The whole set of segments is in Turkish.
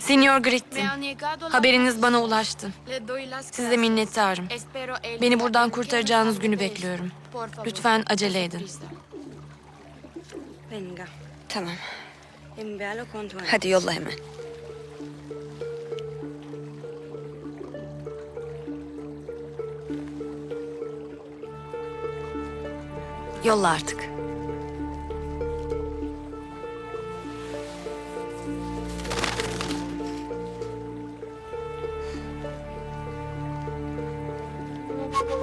Senyor Griffin. Haberiniz bana ulaştı. Size minnettarım. Beni buradan kurtaracağınız günü bekliyorum. Lütfen acele edin. Venga. Tamam. Hadi yolla hemen. Yolla artık. Sultan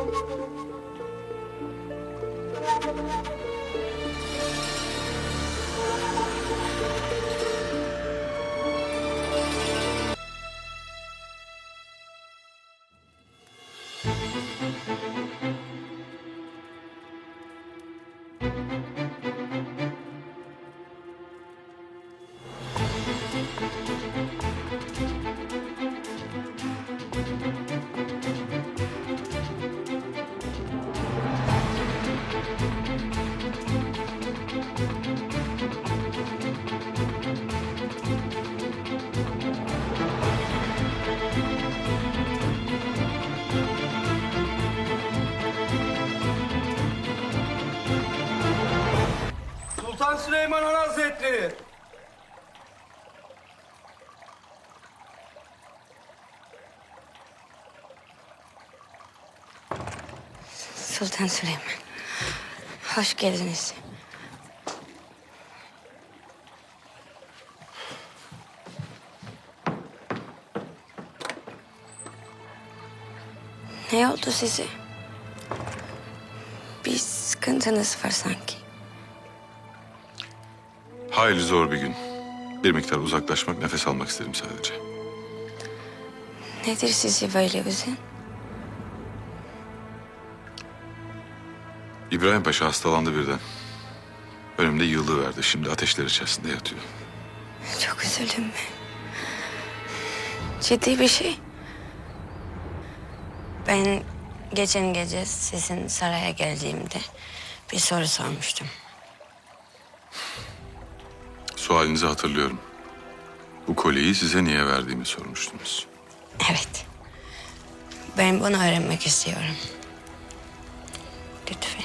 Süleyman Han Hazretleri. Sultan Süleyman. Hoş geldiniz. Ne oldu size? Bir sıkıntınız var sanki. Hayli zor bir gün. Bir miktar uzaklaşmak, nefes almak istedim sadece. Nedir sizi böyle üzen? İbrahim Paşa hastalandı birden. Önümde yıldı verdi. Şimdi ateşler içerisinde yatıyor. Çok üzüldüm ben. Ciddi bir şey. Ben geçen gece sizin saraya geldiğimde bir soru sormuştum. Sualinizi hatırlıyorum. Bu kolyeyi size niye verdiğimi sormuştunuz. Evet. Ben bunu öğrenmek istiyorum. Lütfen.